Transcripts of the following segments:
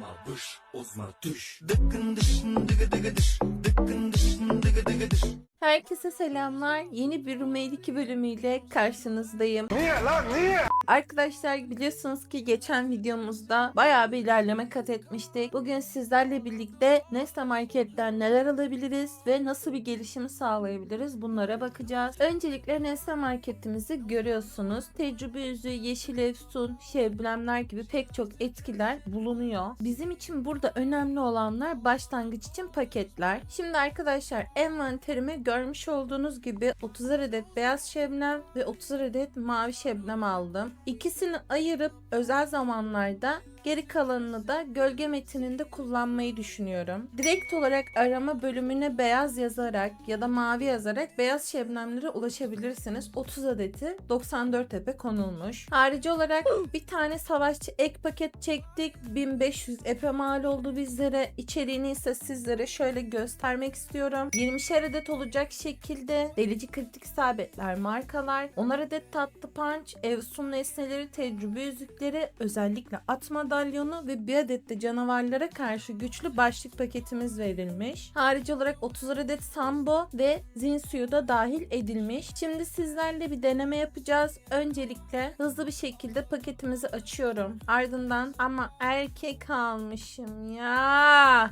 Yapma vış ozma düş Dıkkın dışın dıgı dıgı dış Dıkkın dışın dıgı dıgı dış Herkese selamlar. Yeni bir Rumeyli 2 bölümüyle karşınızdayım. Niye lan niye? Arkadaşlar biliyorsunuz ki geçen videomuzda bayağı bir ilerleme kat etmiştik. Bugün sizlerle birlikte Nesta Market'ten neler alabiliriz ve nasıl bir gelişim sağlayabiliriz bunlara bakacağız. Öncelikle Nesta Market'imizi görüyorsunuz. Tecrübe yüzü, yeşil efsun, şeblemler gibi pek çok etkiler bulunuyor. Bizim için burada önemli olanlar başlangıç için paketler. Şimdi arkadaşlar envanterimi görmüş olduğunuz gibi 30 adet beyaz şebnem ve 30 adet mavi şebnem aldım. İkisini ayırıp özel zamanlarda geri kalanını da gölge metininde kullanmayı düşünüyorum. Direkt olarak arama bölümüne beyaz yazarak ya da mavi yazarak beyaz şebnemlere ulaşabilirsiniz. 30 adeti 94 tepe konulmuş. Harici olarak bir tane savaşçı ek paket çektik. 1500 epe mal oldu bizlere. İçeriğini ise sizlere şöyle göstermek istiyorum. 20'şer adet olacak şekilde delici kritik isabetler markalar, 10 adet tatlı punch, evsun nesneleri, tecrübe yüzükleri, özellikle at madalyonu ve bir adet de canavarlara karşı güçlü başlık paketimiz verilmiş. Harici olarak 30 adet sambo ve zin suyu da dahil edilmiş. Şimdi sizlerle bir deneme yapacağız. Öncelikle hızlı bir şekilde paketimizi açıyorum. Ardından ama erkek almışım ya.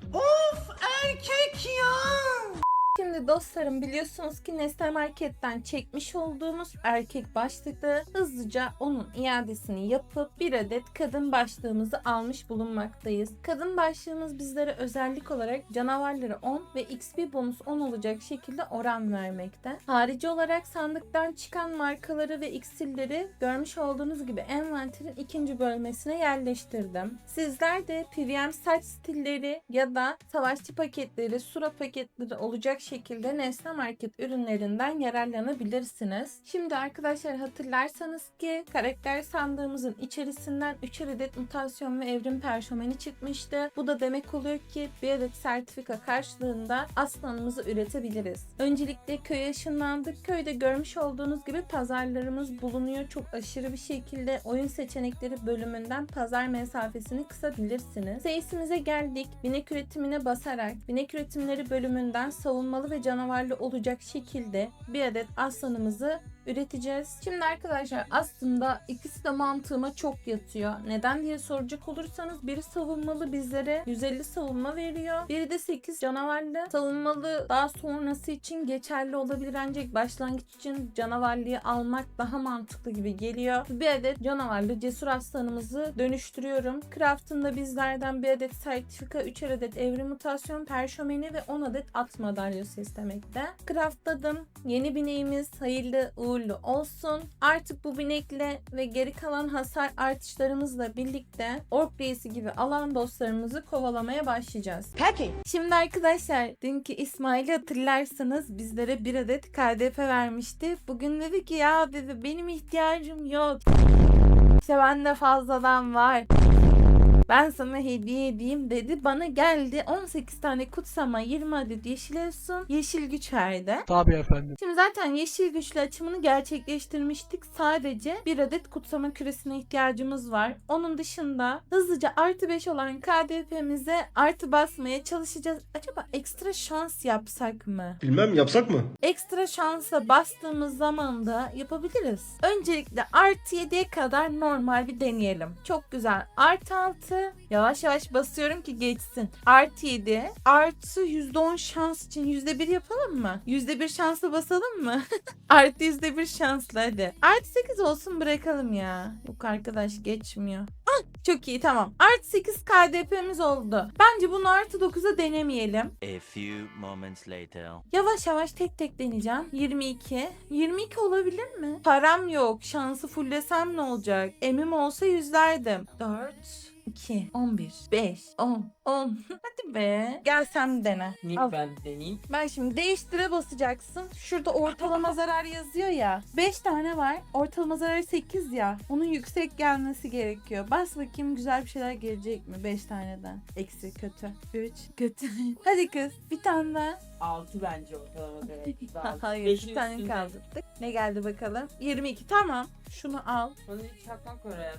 Şimdi dostlarım biliyorsunuz ki Nestle Market'ten çekmiş olduğumuz erkek başlıklı hızlıca onun iadesini yapıp bir adet kadın başlığımızı almış bulunmaktayız. Kadın başlığımız bizlere özellik olarak canavarları 10 ve XP bonus 10 olacak şekilde oran vermekte. Harici olarak sandıktan çıkan markaları ve iksirleri görmüş olduğunuz gibi envanterin ikinci bölmesine yerleştirdim. Sizler de PVM saç stilleri ya da savaşçı paketleri, sura paketleri olacak şekilde Nesne Market ürünlerinden yararlanabilirsiniz. Şimdi arkadaşlar hatırlarsanız ki karakter sandığımızın içerisinden 3 adet mutasyon ve evrim perşomeni çıkmıştı. Bu da demek oluyor ki bir adet sertifika karşılığında aslanımızı üretebiliriz. Öncelikle köye ışınlandık. Köyde görmüş olduğunuz gibi pazarlarımız bulunuyor. Çok aşırı bir şekilde oyun seçenekleri bölümünden pazar mesafesini kısabilirsiniz. Seyisimize geldik. Binek üretimine basarak binek üretimleri bölümünden savunmalı ve canavarlı olacak şekilde bir adet aslanımızı üreteceğiz. Şimdi arkadaşlar aslında ikisi de mantığıma çok yatıyor. Neden diye soracak olursanız biri savunmalı bizlere 150 savunma veriyor. Biri de 8 canavarlı. Savunmalı daha sonrası için geçerli olabilir ancak başlangıç için canavarlıyı almak daha mantıklı gibi geliyor. Bir adet canavarlı cesur aslanımızı dönüştürüyorum. Craft'ında bizlerden bir adet sertifika, 3 adet evrim mutasyon, perşomeni ve 10 adet at madalyası istemekte. Craftladım. Yeni bineğimiz hayırlı uğurlu olsun. Artık bu binekle ve geri kalan hasar artışlarımızla birlikte ork reisi gibi alan dostlarımızı kovalamaya başlayacağız. Peki. Şimdi arkadaşlar dünkü İsmail'i hatırlarsanız bizlere bir adet KDP vermişti. Bugün dedi ki ya dedi benim ihtiyacım yok. İşte bende fazladan var. Ben sana hediye edeyim dedi. Bana geldi 18 tane kutsama 20 adet yeşil efsun yeşil güç verdi. Tabii efendim. Şimdi zaten yeşil güçlü açımını gerçekleştirmiştik. Sadece bir adet kutsama küresine ihtiyacımız var. Onun dışında hızlıca artı 5 olan KDP'mize artı basmaya çalışacağız. Acaba ekstra şans yapsak mı? Bilmem yapsak mı? Ekstra şansa bastığımız zaman da yapabiliriz. Öncelikle artı 7'ye kadar normal bir deneyelim. Çok güzel. Artı 6 yavaş yavaş basıyorum ki geçsin. Artı 7 artı %10 şans için %1 yapalım mı? %1 şansla basalım mı? artı %1 şansla hadi. Artı 8 olsun bırakalım ya. Yok arkadaş geçmiyor. Ah, çok iyi tamam. Artı 8 KDP'miz oldu. Bence bunu artı 9'a denemeyelim. A few moments later. Yavaş yavaş tek tek deneyeceğim. 22. 22 olabilir mi? Param yok. Şansı fullesem ne olacak? Emim olsa yüzlerdim. 4, 2, 11, 5, 10, 10. Hadi be. Gel sen dene. Nick Al. ben deneyeyim. Ben şimdi değiştire basacaksın. Şurada ortalama zarar yazıyor ya. 5 tane var. Ortalama zarar 8 ya. Onun yüksek gelmesi gerekiyor. Bas bakayım güzel bir şeyler gelecek mi 5 taneden. Eksi kötü. 3 kötü. Hadi kız bir tane daha. 6 bence ortalama. Daha Hayır beşin bir tane üstünde. kaldırdık. Ne geldi bakalım? 22 tamam. Şunu al. Onu hiç çakmak oraya.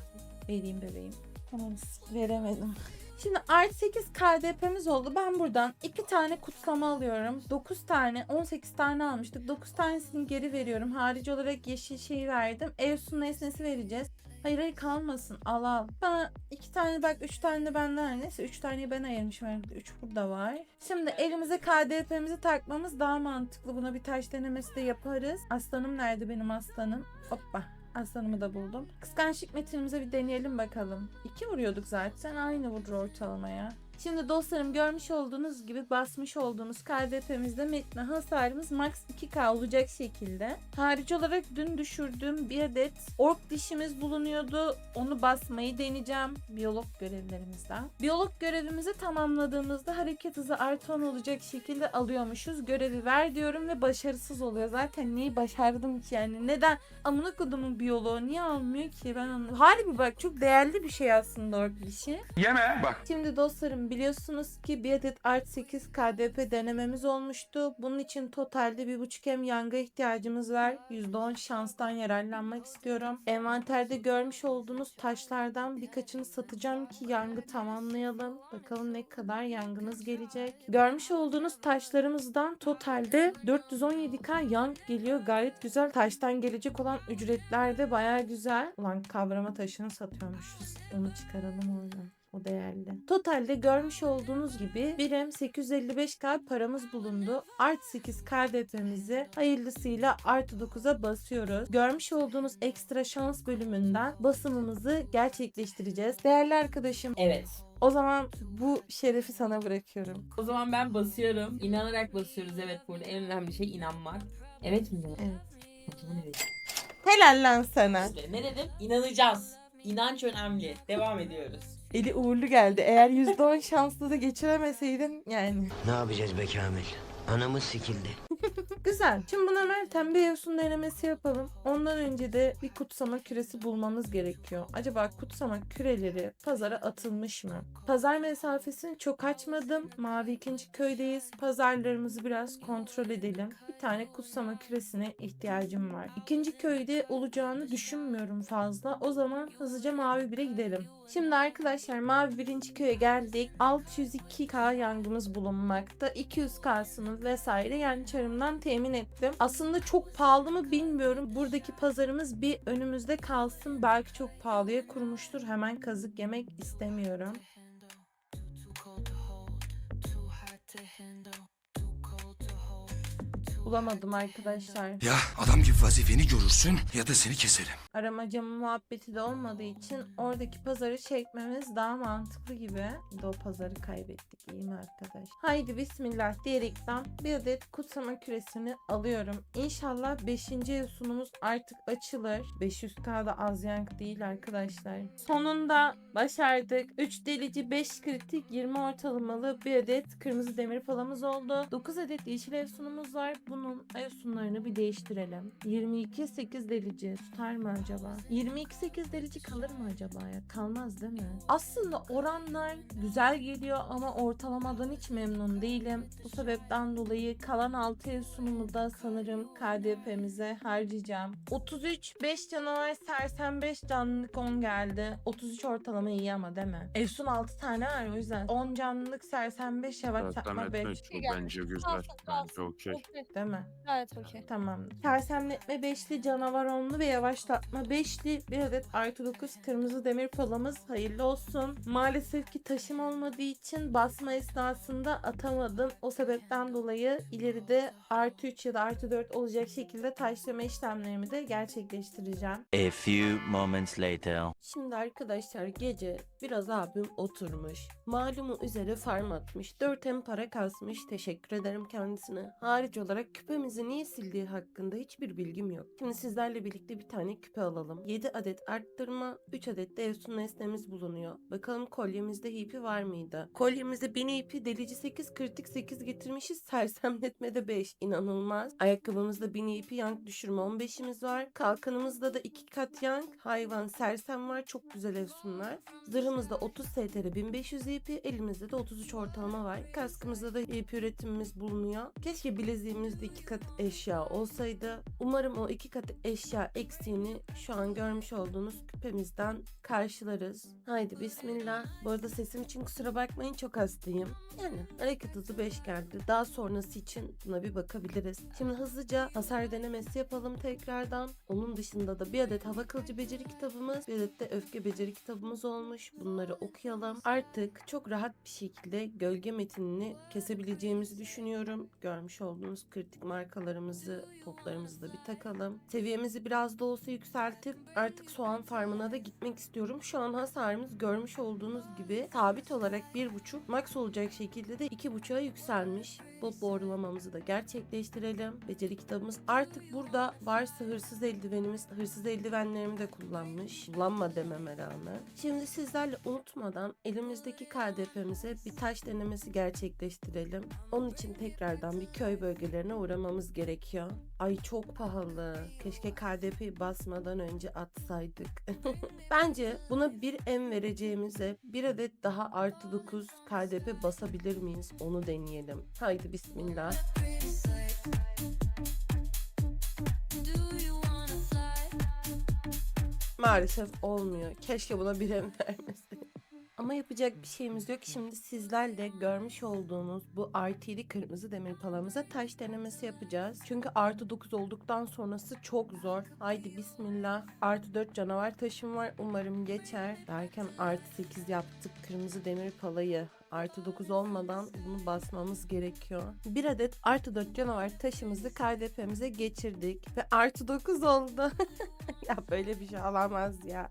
Vereyim bebeğim. Tamam veremedim. Şimdi artı 8 KDP'miz oldu. Ben buradan 2 tane kutlama alıyorum. 9 tane 18 tane almıştık. 9 tanesini geri veriyorum. Harici olarak yeşil şeyi verdim. Evsun nesnesi vereceğiz. Hayır hayır kalmasın. Al al. Bana iki tane bak üç tane de benden neyse üç taneyi ben ayırmışım herhalde. Üç burada var. Şimdi elimize KDP'mizi takmamız daha mantıklı. Buna bir taş denemesi de yaparız. Aslanım nerede benim aslanım? Hoppa. Aslanımı da buldum. Kıskançlık metinimize bir deneyelim bakalım. İki vuruyorduk zaten. Aynı vurur ortalamaya. Şimdi dostlarım görmüş olduğunuz gibi basmış olduğunuz KDP'mizde metne hasarımız max 2K olacak şekilde. Harici olarak dün düşürdüğüm bir adet ork dişimiz bulunuyordu. Onu basmayı deneyeceğim biyolog görevlerimizden. Biyolog görevimizi tamamladığımızda hareket hızı artı 10 olacak şekilde alıyormuşuz. Görevi ver diyorum ve başarısız oluyor. Zaten neyi başardım ki yani? Neden? Amına kodumun biyoloğu niye almıyor ki? Ben onu... Harbi bak çok değerli bir şey aslında ork dişi. Yeme bak. Şimdi dostlarım biliyorsunuz ki bir adet Art 8 KDP denememiz olmuştu. Bunun için totalde 1.5 M yanga ihtiyacımız var. %10 şanstan yararlanmak istiyorum. Envanterde görmüş olduğunuz taşlardan birkaçını satacağım ki yangı tamamlayalım. Bakalım ne kadar yangınız gelecek. Görmüş olduğunuz taşlarımızdan totalde 417k yang geliyor. Gayet güzel. Taştan gelecek olan ücretler de baya güzel. Ulan kavrama taşını satıyormuşuz. Onu çıkaralım oradan. O değerli. Totalde görmüş olduğunuz gibi birim 855k paramız bulundu. Art 8 KDP'mizi hayırlısıyla artı 9'a basıyoruz. Görmüş olduğunuz ekstra şans bölümünden basımımızı gerçekleştireceğiz. Değerli arkadaşım Evet. o zaman bu şerefi sana bırakıyorum. O zaman ben basıyorum. İnanarak basıyoruz. Evet burada en önemli şey inanmak. Evet mi? Evet. O zaman evet. Helal lan sana. İşte ne dedim? İnanacağız. İnanç önemli. Devam ediyoruz. Eli uğurlu geldi. Eğer %10 şanslı da geçiremeseydin yani. Ne yapacağız be Kamil? Anamız sikildi. Güzel. Şimdi buna Meltem bir Evsun denemesi yapalım. Ondan önce de bir kutsama küresi bulmamız gerekiyor. Acaba kutsama küreleri pazara atılmış mı? Pazar mesafesini çok açmadım. Mavi ikinci köydeyiz. Pazarlarımızı biraz kontrol edelim. Bir tane kutsama küresine ihtiyacım var. İkinci köyde olacağını düşünmüyorum fazla. O zaman hızlıca mavi bire gidelim. Şimdi arkadaşlar mavi birinci köye geldik. 602k yangımız bulunmakta. 200k'sını vesaire yani çarımdan temin ettim. Aslında çok pahalı mı bilmiyorum. Buradaki pazarımız bir önümüzde kalsın. Belki çok pahalıya kurmuştur. Hemen kazık yemek istemiyorum. Bulamadım arkadaşlar. Ya adam gibi vazifeni görürsün ya da seni keserim. Aramacamı muhabbeti de olmadığı için oradaki pazarı çekmemiz daha mantıklı gibi. Bir de o pazarı kaybettik iyi mi arkadaş? Haydi bismillah diyerekten bir adet kutsama küresini alıyorum. İnşallah 5. ev sunumuz artık açılır. 500k da az yank değil arkadaşlar. Sonunda başardık. 3 delici 5 kritik 20 ortalamalı bir adet kırmızı demir palamız oldu. 9 adet yeşil ev sunumuz var. Bunun ev sunlarını bir değiştirelim. 22 8 delici tutar mı acaba? 22 8 delici kalır mı acaba ya? Kalmaz değil mi? Aslında oranlar güzel geliyor ama ortalamadan hiç memnun değilim. Bu sebepten dolayı kalan 6 ev sunumu da sanırım KDP'mize harcayacağım. 33 5 canavar sersem 5 canlılık 10 geldi. 33 ortalama iyi ama değil mi? Efsun 6 tane var o yüzden. 10 canlılık sersem 5 yavaş yapma 5 Sersemletme çok bence güzel. Bence okey. değil mi? Gayet okey. Tamam. Sersemletme 5'li, canavar 10'lu ve yavaşlatma 5'li bir adet artı 9 kırmızı demir palamız hayırlı olsun. Maalesef ki taşım olmadığı için basma esnasında atamadım. O sebepten dolayı ileride artı 3 ya da artı 4 olacak şekilde taşlama işlemlerimi de gerçekleştireceğim. A few moments later. Şimdi arkadaşlar gece biraz abim oturmuş. Malumu üzere farm atmış. 4 hem para kasmış. Teşekkür ederim kendisine. Harici olarak küpemizi niye sildiği hakkında hiçbir bilgim yok. Şimdi sizlerle birlikte bir tane küpe alalım. 7 adet arttırma, 3 adet de Efsun nesnemiz bulunuyor. Bakalım kolyemizde hipi var mıydı? Kolyemizde 1000 hipi delici 8, kritik 8 getirmişiz. Sersemletmede 5. İnanılmaz. Ayakkabımızda 1000 hipi yank düşürme 15'imiz var. Kalkanımızda da 2 kat yank, hayvan, sersem var. Çok güzel Efsunlar. Zırhımız Zırhımızda 30 STR 1500 EP, elimizde de 33 ortalama var. Kaskımızda da EP üretimimiz bulunuyor. Keşke bileziğimizde iki kat eşya olsaydı. Umarım o iki kat eşya eksiğini şu an görmüş olduğunuz küpemizden karşılarız. Haydi bismillah. Bu arada sesim için kusura bakmayın çok hastayım. Yani hareket hızı 5 geldi. Daha sonrası için buna bir bakabiliriz. Şimdi hızlıca hasar denemesi yapalım tekrardan. Onun dışında da bir adet hava kılıcı beceri kitabımız, bir adet de öfke beceri kitabımız olmuş. Bunları okuyalım. Artık çok rahat bir şekilde gölge metinini kesebileceğimizi düşünüyorum. Görmüş olduğunuz kritik markalarımızı, toplarımızı da bir takalım. Seviyemizi biraz da olsa yükseltip artık soğan farmına da gitmek istiyorum. Şu an hasarımız görmüş olduğunuz gibi sabit olarak 1.5 max olacak şekilde de 2.5'a yükselmiş. Bu doğrulamamızı da gerçekleştirelim. Beceri kitabımız artık burada varsa hırsız eldivenimiz, hırsız eldivenlerimi de kullanmış. Kullanma dememe rağmen. Şimdi sizlerle unutmadan elimizdeki KDP'mize bir taş denemesi gerçekleştirelim. Onun için tekrardan bir köy bölgelerine uğramamız gerekiyor. Ay çok pahalı. Keşke KDP'yi basmadan önce atsaydık. Bence buna bir M vereceğimize bir adet daha artı 9 KDP basabilir miyiz? Onu deneyelim. Haydi bismillah. Maalesef olmuyor. Keşke buna bir M vermeseydim. Ama yapacak bir şeyimiz yok. Şimdi sizlerle görmüş olduğunuz bu 7 kırmızı demir palamıza taş denemesi yapacağız. Çünkü artı 9 olduktan sonrası çok zor. Haydi bismillah. Artı 4 canavar taşım var. Umarım geçer. Derken artı 8 yaptık kırmızı demir palayı. Artı 9 olmadan bunu basmamız gerekiyor. Bir adet artı 4 canavar taşımızı KDP'mize geçirdik. Ve artı 9 oldu. ya böyle bir şey olamaz ya.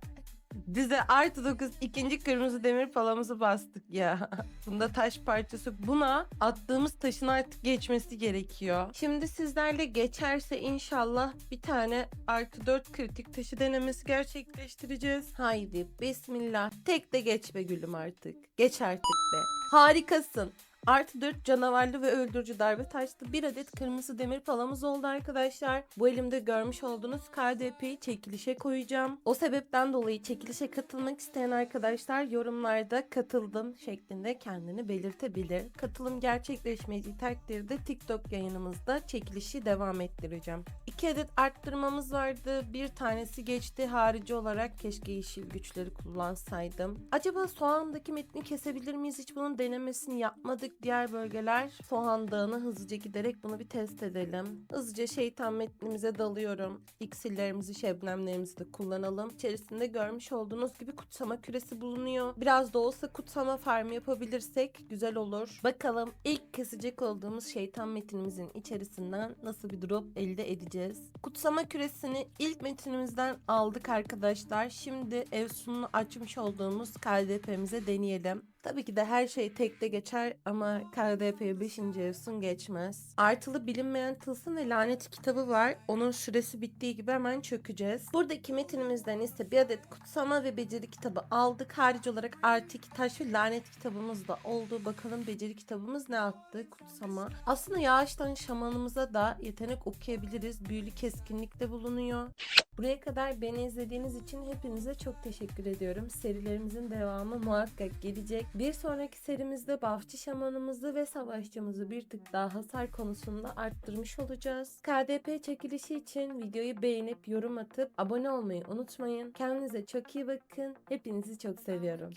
Dize artı 9 ikinci kırmızı demir palamızı bastık ya. Bunda taş parçası. Buna attığımız taşın artık geçmesi gerekiyor. Şimdi sizlerle geçerse inşallah bir tane artı 4 kritik taşı denemesi gerçekleştireceğiz. Haydi bismillah. Tek de geç be gülüm artık. Geç artık be. Harikasın. Artı 4 canavarlı ve öldürücü darbe taşlı bir adet kırmızı demir palamız oldu arkadaşlar. Bu elimde görmüş olduğunuz KDP'yi çekilişe koyacağım. O sebepten dolayı çekilişe katılmak isteyen arkadaşlar yorumlarda katıldım şeklinde kendini belirtebilir. Katılım gerçekleşmediği takdirde TikTok yayınımızda çekilişi devam ettireceğim. İki adet arttırmamız vardı. Bir tanesi geçti. Harici olarak keşke yeşil güçleri kullansaydım. Acaba soğandaki metni kesebilir miyiz? Hiç bunun denemesini yapmadık. Diğer bölgeler soğan dağına hızlıca giderek bunu bir test edelim. Hızlıca şeytan metnimize dalıyorum. İksirlerimizi, şebnemlerimizi de kullanalım. İçerisinde görmüş olduğunuz gibi kutsama küresi bulunuyor. Biraz da olsa kutsama farmı yapabilirsek güzel olur. Bakalım ilk kesecek olduğumuz şeytan metinimizin içerisinden nasıl bir drop elde edeceğiz. Kutsama küresini ilk metinimizden aldık arkadaşlar. Şimdi Evsun'u açmış olduğumuz KDP'mize deneyelim. Tabii ki de her şey tekte geçer ama KDP 5. Evsun geçmez. Artılı bilinmeyen tılsım ve lanet kitabı var. Onun süresi bittiği gibi hemen çökeceğiz. Buradaki metinimizden ise bir adet kutsama ve beceri kitabı aldık. Harici olarak artı iki taş ve lanet kitabımız da oldu. Bakalım beceri kitabımız ne yaptı? Kutsama. Aslında yağıştan şamanımıza da yetenek okuyabiliriz. Büyülü keskinlik de bulunuyor. Buraya kadar beni izlediğiniz için hepinize çok teşekkür ediyorum. Serilerimizin devamı muhakkak gelecek. Bir sonraki serimizde Bafçı Şamanımızı ve Savaşçımızı bir tık daha hasar konusunda arttırmış olacağız. KDP çekilişi için videoyu beğenip yorum atıp abone olmayı unutmayın. Kendinize çok iyi bakın. Hepinizi çok seviyorum.